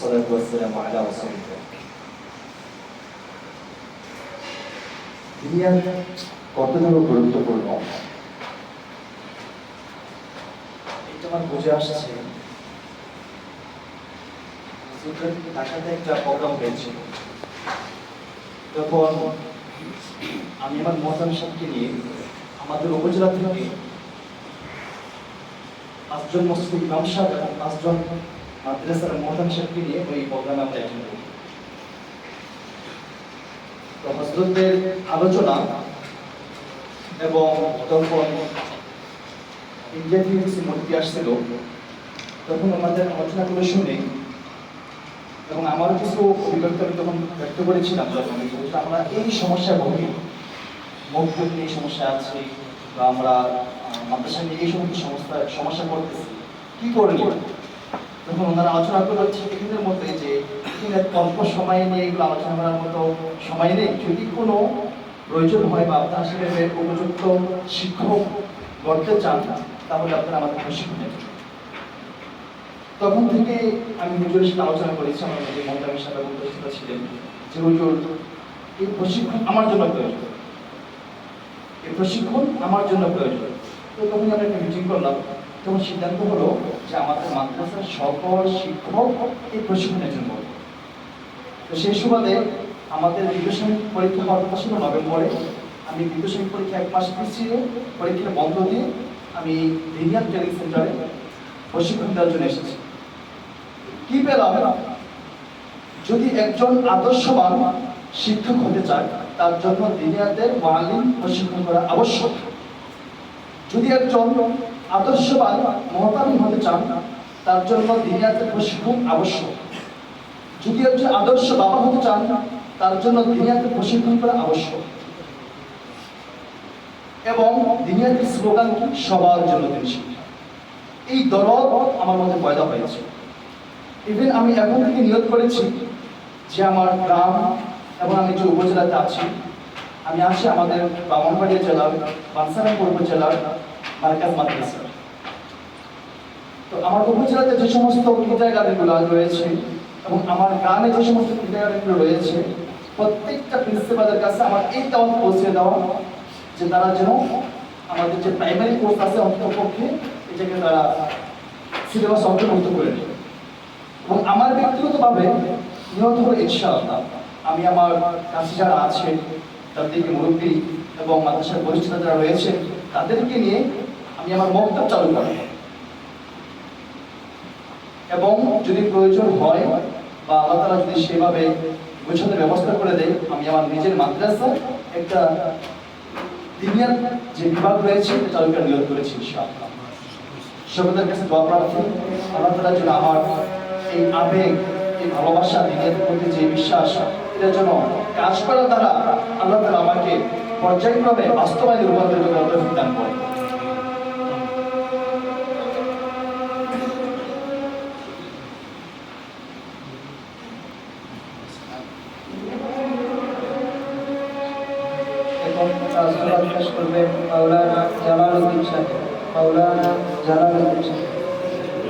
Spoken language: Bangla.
والصلاة والسلام على رسول الله দুনিয়ার কতটুকু গুরুত্বপূর্ণ এটা আমার বুঝে আসছে ঢাকাতে একটা প্রোগ্রাম হয়েছিল তখন আমি আমার মহাজন সাহেবকে নিয়ে আমাদের উপজেলা থেকে পাঁচজন মসজিদ ইমাম সাহেব এবং পাঁচজন মাদ্রাসার মহাজন সাহেবকে নিয়ে ওই প্রোগ্রামে আমরা অ্যাটেন্ড করি। তো হজরতদের আলোচনা এবং তখন ইন্ডিয়া থেকে কিছু মূর্তি আসছিল, তখন আমাদের আলোচনাগুলো শুনে এবং আমারও কিছু অভিজ্ঞতা আমি তখন ব্যক্ত করেছিলাম যখন আমরা এই সমস্যায় ভুগি মুখ নিয়ে সমস্যা আছে বা আমরা মাদ্রাসা নিয়ে এই সমস্ত সমস্যা সমস্যা করতেছি, কি করে তখন ওনারা আলোচনা করে হচ্ছে এখানের মধ্যে যে অল্প সময় নিয়ে এগুলো আলোচনা করার মতো সময় নেই। যদি কোনো প্রয়োজন হয় বা আপনার সেখানে উপযুক্ত শিক্ষক গড়তে চান তাহলে আপনারা আমাদের প্রশিক্ষণ তখন থেকে আমি হুজুরের সাথে আলোচনা করেছি, আমার যে মন্দামের সাথে উপস্থিত ছিলেন যে, হুজুর, এই প্রশিক্ষণ আমার জন্য প্রয়োজন। এই প্রশিক্ষণ আমার জন্য প্রয়োজন। তো তখন আমরা একটা মিটিং করলাম। তখন সিদ্ধান্ত হলো যে আমাদের মাদ্রাসার সকল শিক্ষক এই প্রশিক্ষণের জন্য। তো সেই সুবাদে আমাদের বিদ্যুৎ পরীক্ষা হওয়ার কথা ছিল নভেম্বরে। আমি বিদ্যুৎ পরীক্ষা এক মাস পিছিয়ে পরীক্ষা বন্ধ দিয়ে আমি ভিনিয়ার ট্রেনিং সেন্টারে প্রশিক্ষণ দেওয়ার জন্য এসেছি। কি পেলাম? যদি একজন আদর্শবান শিক্ষক হতে চায়, তার জন্য দিনিয়াদের মালিম প্রশিক্ষণ করা আবশ্যক। যদি একজন আদর্শবান মহতামিম হতে চান তার জন্য দিনিয়াদের প্রশিক্ষণ আবশ্যক। যদি একজন আদর্শ বাবা হতে চান, তার জন্য দিনিয়াদের প্রশিক্ষণ করা আবশ্যক। এবং দিনিয়াদের স্লোগান কি? সবার জন্য দিন শিক্ষা। এই দরদ আমার মধ্যে পয়দা হয়েছে। ইভেন আমি এখন থেকে নিয়োগ করেছি যে আমার গ্রাম এবং আমি যে উপজেলাতে আছি, আমি আছি আমাদের ব্রাহ্মণবাড়িয়া জেলার, বানসারামপুর উপজেলার মার্কাজ মাদ্রাসা তো আমার উপজেলাতে যে সমস্ত বিদ্যাগারগুলো রয়েছে এবং আমার গ্রামে যে সমস্ত বিদ্যাগারগুলো রয়েছে, প্রত্যেকটা প্রিন্সিপালের কাছে আমার এই দাওয়াত পৌঁছে দেওয়া যে তারা যেন আমাদের যে প্রাইমারি কোর্স আছে অন্ততপক্ষে এটাকে তারা সিলেবাস অন্তর্ভুক্ত করে নেবে এবং আমার ব্যক্তিগতভাবে নিহত হলো ইনশাআল্লাহ। আমি আমার কাছে যারা আছে, তাদেরকে মুরব্বী এবং মাদ্রাসার বরিষ্ঠ যারা রয়েছে, তাদেরকে নিয়ে আমি আমার মক্তব চালু করব এবং যদি প্রয়োজন হয় বা আল্লাহ তালা যদি সেভাবে গোছানোর ব্যবস্থা করে দেয়, আমি আমার নিজের মাদ্রাসা একটা দিনিয়ার যে বিভাগ রয়েছে, এটা করার নিয়োগ করেছি ইনশাআল্লাহ। সকলের কাছে দোয়া প্রার্থী আল্লাহ তালা যেন আমার এই আবেগ, এই ভালোবাসা, দিনের প্রতি যে বিশ্বাস এটার জন্য কাজ করার দ্বারা আল্লাহ তালা আমাকে পর্যায়ক্রমে বাস্তবায়নে রূপান্তরিত করার দান করে এবং রাজনীতি পেশ করবেন মাওলানা জালালউদ্দিন সাহেব। মাওলানা জালালউদ্দিন সাহেব।